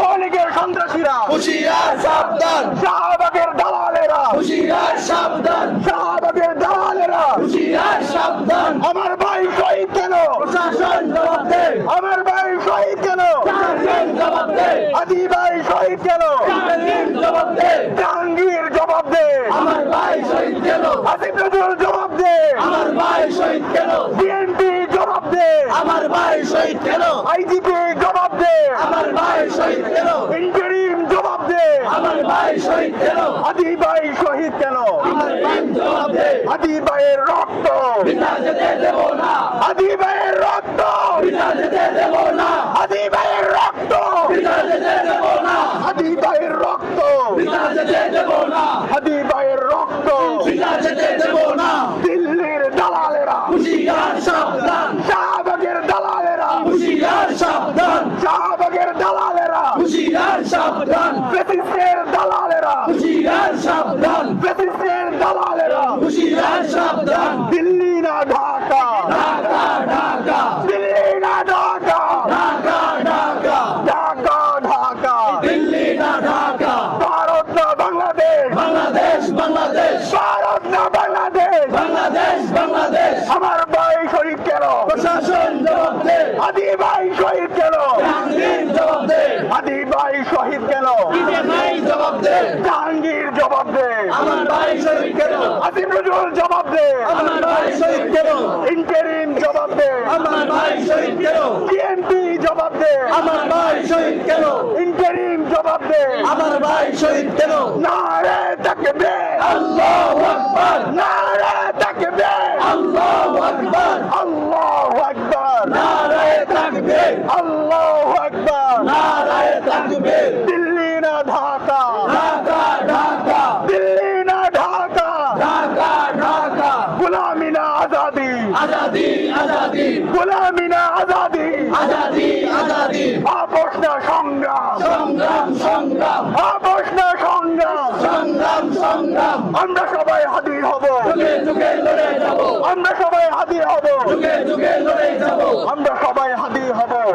যুব লীগের সন্ত্রাসীরা। হুশিয়ার সাবধান। শাহবাগের দালালেরা। হুশিয়ার সাবধান। শাহবাগের দালালেরা। হুশিয়ার সাবধান। আমার ভাই শহীদ কেন? প্রশাসন জবাব দে। আমার ভাই শহীদ কেন? প্রশাসন জবাব দে। আদি ভাই শহীদ কেন? জাহাঙ্গীর জবাব দে। জাহাঙ্গীর জবাব দে। আমার ভাই শহীদ কেন? আসিফ নজরুল জবাব দে। আমার ভাই শহীদ কেন? বিএনপি জবাব দে। আমার ভাই শহীদ কেন? আইজিপি জবাব দে। আমার ভাই শহীদ কেন? ইন্টারিম জবাব দে। আমার ভাই শহীদ কেন? আদি ভাই শহীদ কেন? আমার ভাই জবাব দে। আদি ভাইয়ের রক্ত। বিনা যেতে দেব না। আদি ভাইয়ের রক্ত। পিতা যেতে দেব না। আদি ভাইয়ের রক্ত। পিতা যেতে দেব না। আদি ভাইয়ের রক্ত। বিনা যেতে দেব না। আদি ভাইয়ের রক্ত। পিতা যেতে দেব না। সাবধান। শাহবাগের দালালেরা। হুশিয়ার সাবধান। শাহবাগের দালালেরা। হুশিয়ার সাবধান। ব্রিটিশের দালালেরা। হুশিয়ার সাবধান। ব্রিটিশের দালালেরা। হুশিয়ার সাবধান। দিল্লি না ঢাকা। ঢাকা ঢাকা। দিল্লি না ঢাকা। ঢাকা ঢাকা ঢাকা দিল্লি না ঢাকা ভারত না বাংলাদেশ বাংলাদেশ বাংলাদেশ ভারত না বাংলাদেশ বাংলাদেশ বাংলাদেশ আমার ভাই শহীদ কেন প্রশাসন জবাব দে আদি ভাই শহীদ কেন জাহাঙ্গীর জবাব দে আদি ভাই শহীদ কেন? জবাব দে জাহাঙ্গীর জবাব দে। আমার ভাই শহীদ কেন আসিফ নজরুল জবাব দে। আমার ভাই শহীদ কেন ইন্টারিম জবাব দে। আমার ভাই শহীদ কেন বিএনপি জবাব দে। আমার ভাই শহীদ কেন ইন্টারিম জবাব দে। আমার ভাই শহীদ কেন নারে তাকবে আল্লাহু আকবার। নারে তাকবে আল্লাহু আকবার। আল্লাহু আকবার নারায়ে তাকবীর আল্লাহু আকবার নারায়ে তাকবীর দিল্লি না ঢাকা ঢাকা ঢাকা দিল্লি না ঢাকা ঢাকা ঢাকা গুলামি না আজাদি আজাদি আজাদি গুলামি না আজাদি। আজাদি আজাদি। আপোষ না সংগ্রাম। সংগ্রাম সংগ্রাম। আপোষ না সংগ্রাম। সংগ্রাম সংগ্রাম। আমরা সবাই হাজির হব। যুগে যুগে লড়ে যাব। আমরা সবাই হাজির হব। যুগে যুগে লড়ে যাব। আমরা সবাই হাজির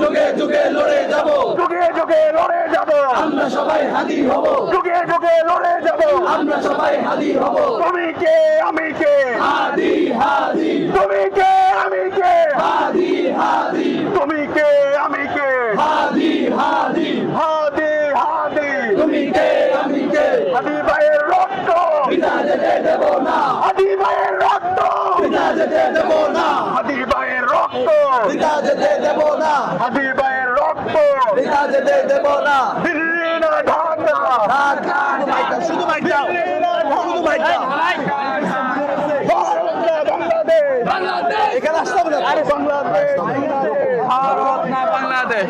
যুগে যুগে লড়ে যাব। যুগে যুগে লড়ে যাব। আমরা সবাই হাদি হব। যুগে যুগে লড়ে যাব। আমরা সবাই হাদি হব। তুমি কে আমি কে? হাদি হাদি তুমি কে আমি কে? হাদি হাদি তুমি কে আমি কে? হাদি হাদি হাদি হাদি তুমি কে আমি কে? হাদি ভাইয়ের রক্ত। পিতা যেতে দেব না। হাদি ভাইয়ের রক্ত। পিতা যেতে দেব না। পিতা যেতে দেব না। হাবিবায়ের রক্ত। পিতা যেতে দেব না। দিল্লি না ঢাকা ঢাকা শুধু মাইক। শুধু মাইক। দাও বাংলাদেশ। বাংলাদেশ।